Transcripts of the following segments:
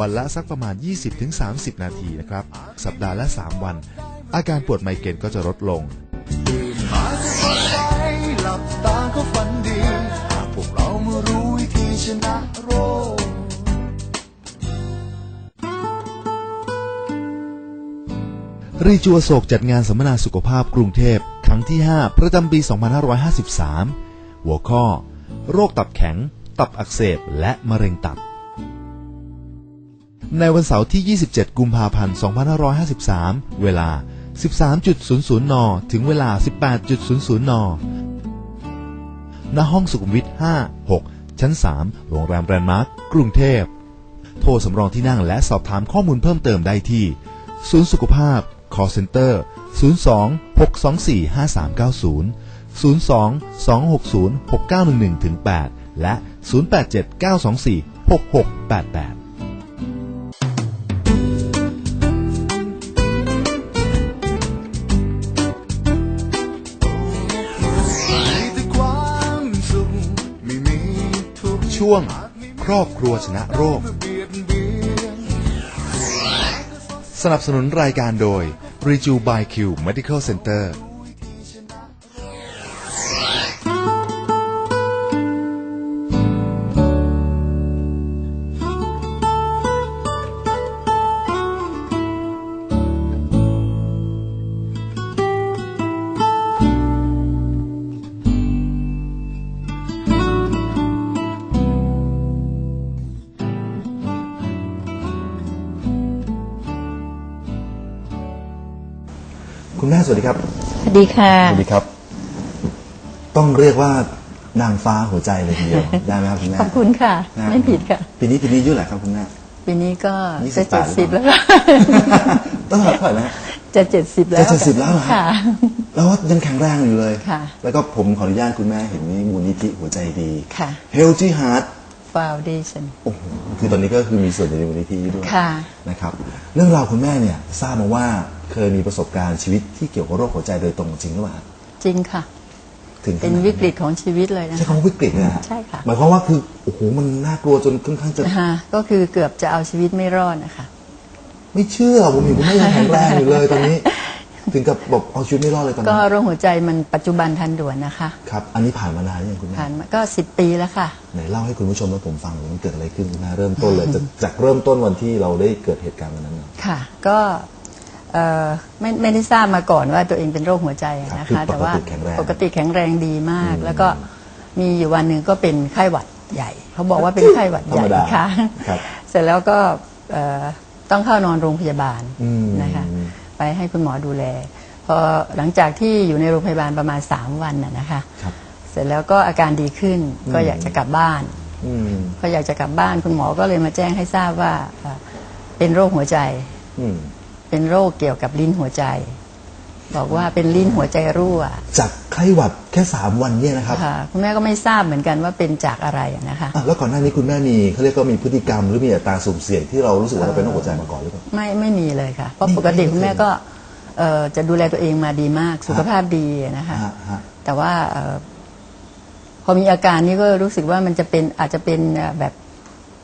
วันละสักประมาณ 20-30 นาทีนะครับ สัปดาห์ละ 3 วัน อาการปวดไมเกรนก็จะลดลงมาจะไปหลับตาก็ฝันดีหากพวกเรามารู้วิธีชนะโรครีจูอโศกจัดงานสัมมนาสุขภาพกรุงเทพ ครั้งที่ 5 ประจำปี 2553 หัวข้อ โรคตับแข็ง ตับอักเสบและมะเร็งตับ ในวันเสาร์ที่ 27 กุมภาพันธ์ 2553 เวลา 13.00 น ถึงเวลา 18.00 น ณ ห้องสุขุมวิท 5 6 ชั้น 3 โรงแรมแรนด์มาร์ค กรุงเทพ โทรสำรองที่นั่งและสอบถามข้อมูลเพิ่มเติมได้ที่ ศูนย์สุขภาพ call center 02 624 5390 02 260 6911ถึง8และ 0879246688 ช่วง ครอบครัวชนะโรค สนับสนุนรายการโดย Reju by Q Medical Center คุณแม่สวัสดีครับ สวัสดีค่ะ สวัสดีครับ ต้องเรียกว่านางฟ้าหัวใจเลยทีเดียว ได้ไหมครับคุณแม่ ขอบคุณค่ะนะไม่ผิดค่ะ ปีนี้ปีนี้อายุเท่าไหร่ครับคุณแม่ ปีนี้ก็ยี่จะสิบแปเจ็ดดสิบหรือแล้วเปล่าค่ะต้องเท่าไหร่นะฮะจะเจ็ดสิบแล้วจะ70แล้วเหรอค่ะ แล้วยังแข็งแรงอยู่เลยค่ะ แล้วก็ผมขออนุญาตคุณแม่เห็นนี่มูลนิธิหัวใจดีค่ะ Healthy Heart Foundation โอ้โหคือตอนนี้ก็คือมีส่วนในมูลนิธินี้ด้วยค่ะนะครับ เรื่องราวคุณแม่เนี่ยทราบมาว่า เคยมีประสบการณ์ชีวิตที่เกี่ยวกับโรคหัวใจโดยตรงจริงหรือเปล่าจริงค่ะ ถึงขเป็นนาดวิกฤตของชีวิตเลยนะใช้คะคำว่าวิกฤตเลยนะฮะใช่ค่ะหมายความว่าคือโอ้โหมันน่ากลัวจนค่อนข้างจะนะคะก็คือเกือบจะเอาชีวิตไม่รอดนะคะไม่เชื่อผมเห็นคุณแม่ยังแข็งแรงอยู่เลยตอนนี้ ถึงกับบอกเอาชีวิตไม่รอดเลยตอนก็นี้โรคหัวใจมันปัจจุบันทันด่วนนะคะครับอันนี้ผ่านมานานยังคุณแม่ผ่านมาก็สิบปีแล้วค่ะไหนเล่าให้คุณผู้ชมและผมฟังหน่อยมันเกิดอะไรขึ้นคุณแม่เริ่มต้นเลยจากจากเริ่มต้นวันที่เราได้เกิดเหตุการณ์วันนั้นน่ะค่ะ ก็ เอ่อไม่ไม่ได้ทราบมาก่อนว่าตัวเองเป็นโรคหัวใจอะนะครัคะ บคือแต่ว่าปกติแข็งแรงปกติแข็งแรงดีมาก แล้วก็มีอยู่วันหนึ่งก็เป็นไข้หวัดใหญ่ เขาบอกว่าเป็นไข้หวัดธรใหญ่รมดาค่ะครับเสร็จแล้วก็เอ่อต้องเข้านอนโรงพยาบาลอืม นะคะ ไปให้คุณหมอดูแลพอหลังจากที่อยู่ในโรงพยาบาลประมาณ 3 วันน่ะนะคะ ครับ เสร็จแล้วก็อาการดีขึ้นก็อยากจะกลับบ้าน อืม พออยากจะกลับบ้านคุณหมอก็เลยมาแจ้งให้ทราบว่าเอ่อเป็นโรคหัวใจ อืม เป็นโรคเกี่ยวกับลิ้นหัวใจ บอกว่าเป็นลิ้นหัวใจรั่ว จากไข้หวัดแค่สามวันเนี่ยนะครับค่ะคุณแม่ก็ไม่ทราบเหมือนกันว่าเป็นจากอะไรอะนะคะ อะแล้วก่อนหน้านี้คุณแม่มีเขาเรียกว่ามีพฤติกรรมหรือมีอัตราสุ่มเสี่ยงที่เรารู้สึกว่าเราเป็นโรคหัวใจมาก่อนหรือเปล่า ไม่ไม่มีเลยค่ะ เพราะไม่ปกติไม่เคยคุณแม่ก็เอ่อจะดูแลตัวเองมาดีมากสุขภาพดีอะนะคะ ฮะฮะ แต่ว่าเอ่อพอมีอาการนี้ก็รู้สึกว่ามันจะเป็นอาจจะเป็นเอ่อแบบ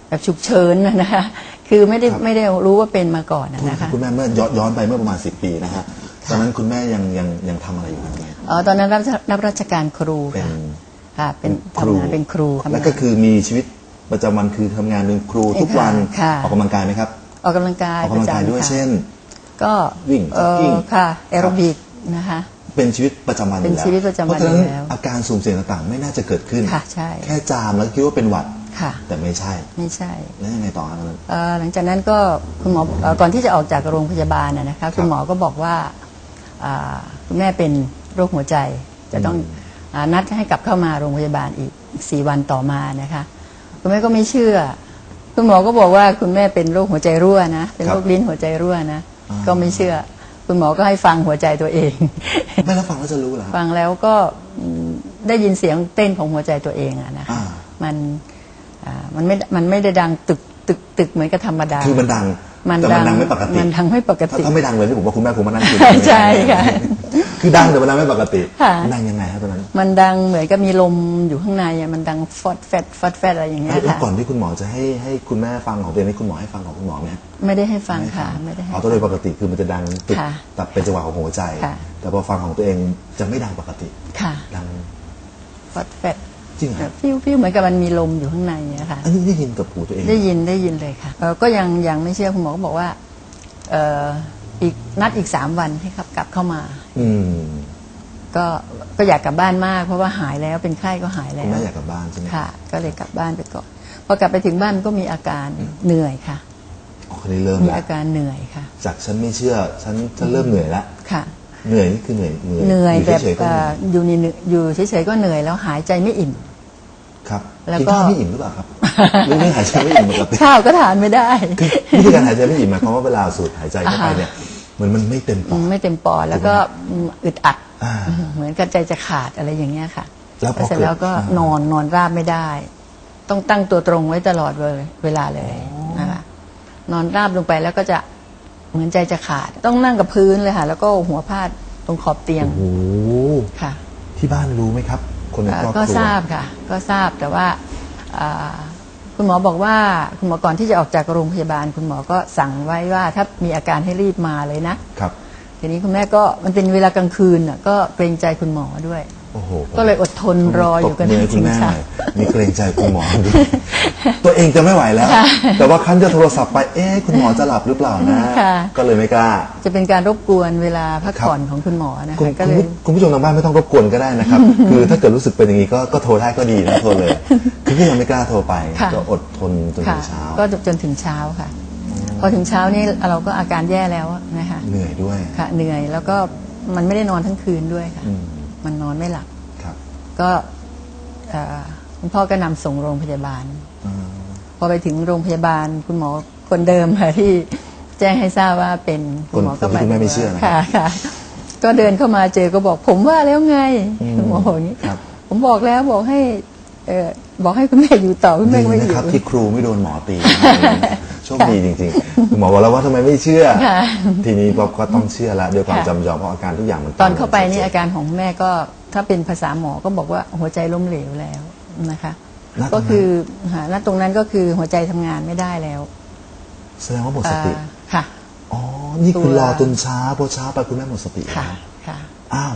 แบบฉุกเฉินนะนะคะ คือไม่ได้ไม่ได้รู้ว่าเป็นมาก่อนอะนะคะ คุณแม่เมื่อย้อนย้อนไปเมื่อประมาณสิบปีนะฮะตอนนั้นคุณแม่ยังยังยังทำอะไรอยู่ครับแม่เอ่อตอนนั้นรับรับราชการครูเป็น ค่ะค่ะเป็นครู ทำงานเป็นครูทำงานแล้วก็คือมีชีวิตประจำวันคือทำงานเป็นครูทุกวันค่ะ ออกกำลังกายไหมครับ ออกกำลังกายออกกำลังกายประจำด้วยค่ะเช่น ก็วิ่งเอ่อ jogging ค่ะแอโรบิกนะคะ เป็นชีวิตประจำวันอยู่เป็นแล้วชีวิตประจำวันเพราะฉะนั้นอยู่แล้วอาการสุ่มเสี่ยงต่างๆ ไม่น่าจะเกิดขึ้น ค่ะใช่ แค่จามแล้วคิดว่าเป็นหวัด ค่ะ แต่ไม่ใช่ไม่ใช่แล้วยังไงต่อครับตอนนั้นเอ่อหลังจากนั้นก็คุณหมอเอ่อก่อนที่จะออกจากโรงพยาบาลนะนะคะคุณหมอก็บอกว่าอ่าคุณแม่เป็นโรคหัวใจ จะต้องอานัดให้กลับเข้ามาโรงพยาบาลอีกสี่วันต่อมานะคะคุณแม่ก็ไม่เชื่อ คุณหมอก็บอกว่าคุณแม่เป็นโรคหัวใจรั่วนะเป็นโรคลิ้นหัวใจรั่วนะก็ไม่เชื่อ คุณหมอก็ให้ฟังหัวใจตัวเอง ไม่แล้วฟังแล้วจะรู้เหรอฮะฟังแล้วก็อืมได้ยินเสียงเต้นของหัวใจตัวเองอะนะคะอ่า มันอ่า มันไม่มันไม่ได้ดังตึกตึกตึกเหมือนกับธรรมดา คือมันดังมันแต่มันดังไม่ปกติมันดังไม่ปกติถ้าไม่ดังเลยนี่ผมว่าคุณแม่คงมานั่งคุยใช่ค่ะคือดังแต่มันดังไม่ปกติค่ะดังยังไงครับตอนนั้น มันดังเหมือนกับมีลมอยู่ข้างในอะมันดังฟอดแฟดฟอดแฟดอะไรอย่างเงี้ยแล้วค่ะก่อนที่คุณหมอจะให้ให้คุณแม่ฟังของตัวเองให้คุณหมอให้ฟังของคุณหมอไหมไม่ได้ให้ฟังค่ะไม่ได้ให้อ๋อตัวโดยปกติคือมันจะดังติดค่ะตับเป็นจังหวะของหัวใจค่ะแต่พอฟังของตัวเองจะไม่ดังปกติค่ะดังฟอดแฟด จริงเหรอแบบฟิวฟิวเหมือนกับมันมีลมอยู่ข้างในอะค่ะอันนี้ได้ยินกับหูตัวเองได้ยินได้ยินเลยค่ะเอ่อก็ยังยังไม่เชื่อคุณหมอก็บอกว่าเอ่ออีกนัดอีกสามวันให้ครับกลับเข้ามา อืมก็ก็อยากกลับบ้านมาก เพราะว่าหายแล้วเป็นไข้ก็หายแล้คุณวแม่อยากกลับบ้านใช่ไหมค่ะ ก็เลยกลับบ้านไปก่อนพอกลับไปถึงบ้านก็มีอาการเหนื่อยค่ะ อ๋อคนนี้เริ่มมีแล้วอาการเหนื่อยค่ะจากฉันไม่เชื่อฉันฉันเริ่มเหนื่อยแล้วค่ะ เหนื่อยนี่คือเหนื่อยเหนื่อยเหนื่อยอยู่แบบเฉยๆก็เหเอ่นื่อยออยู่ในอยู่เฉยๆก็เหนื่อยแล้วหายใจไม่อิ่ม ครับแล้วกินก็ข้าวไม่อิ่มหรือเปล่าครับหรือไม่หายใจไม่อิ่มปกติข้าวก็ทานไม่ได้คือวิธีการหายใจไม่อิ่มหมายความว่าเวลาสูดหายใจเข้าไปเนี่ยเหมือนมันไม่เต็มปอดไม่เต็มปอดแล้วก็อึดอัดอ่าเหมือนกับใจจะขาดอะไรอย่างเงี้ยค่ะแล้วพอเสร็จแล้วก็เกิดอ่านอนนอนราบไม่ได้ ต้องตั้งตัวตรงไว้ตลอดเลยเวลาเลยนะคะนอนราบลงไปแล้วก็จะเหมือนใจจะขาด ต้องนั่งกับพื้นเลยค่ะ แล้วก็หัวพาดตรงขอบเตียงโอ้โหค่ะ ที่บ้านรู้ไหมครับ คนในเอ่อครอบคก็รัวทราบค่ะ ก็ทราบแต่ว่าอ่าคุณหมอบอกว่าคุณหมอก่อนที่จะออกจากโรงพยาบาล คุณหมอก็สั่งไว้ว่าถ้ามีอาการให้รีบมาเลยนะครับ ทีนี้คุณแม่ก็มันเป็นเวลากลางคืนน่ะก็เกรงใจคุณหมอด้วย โอ้โหก็เลยอดทนรออยู่กันตบมืให้คุณแม่จริงๆหน่อยมีเกรงใจคุณหมอด้วยตัวเองจะไม่ไหวแล้ว แต่ว่าคันจะโทรศัพท์ไป เอ๊ะคุณหมอจะหลับหรือเปล่านะค่ะก็เลยไม่กล้า จะเป็นการรบกวนเวลาพักผ่อนของคุณหมอนะคุณคะก็คุณเลยผู้คุณผู้ชมทางบ้านไม่ต้องรบกวนก็ได้นะครับ คือถ้าเกิดรู้สึกเป็นอย่างนี้ก็ก็โทรได้ก็ดีนะโทรเลยคือพี่ยังไม่กล้าโทรไปค่ะก็อดทนจนค่ะถึงเช้า ก็จนถึงเช้าค่ะ พอถึงเช้านี่เราก็อาการแย่แล้วนะคะเหนื่อยด้วยค่ะ เหนื่อยแล้วก็มันไม่ได้นอนทั้งคืนด้วยค่ะอื มมันนอนไม่หลับ ครับ ก็เอ่อคุณพ่อก็นำส่งโรงพยาบาลอ่าพอไปถึงโรงพยาบาลคุณหมอคนเดิมค่ะที่แจ้งให้ทราบว่าเป็นคนหมอคนที่คุณแม่ไม่เชื่อนะค่ะค่ะก็เดินเข้ามาเจอก็บอกผมว่าแล้วไงคุณหมอบอกอย่างนี้ครับ ผมบอกแล้วบอกให้เออบอกให้คุณแม่อยู่ต่อคุณแม่ดีก็ไม่อนะยู่ ครับที่ครูไม่โดนหมอตี โชคดีจริงๆคุณหมอบอกแล้วว่าทำไมไม่เชื่อ ค่ะทีนี้ป๊อบก็ต้องเชื่อแล้วด้วยความค่ะ จำยอมเพราะอาการทุกอย่างมันตอนเข้าไปนี่ชัดจอาการของแม่ก็ถ้าเป็นภาษาหมอก็บอกว่าหัวใจล้มเหลวแล้วนะคะณตรงนั้นก็คือหาณตรงนั้นก็คือหัวใจทำงานไม่ได้แล้วแสดงว่าหมดสติ อ่าค่ะ อ๋อ นี่คือตัวรอจนเช้าพอเช้าไปคุณแม่หมดสติค่ะแล้วค่ะ อ้าว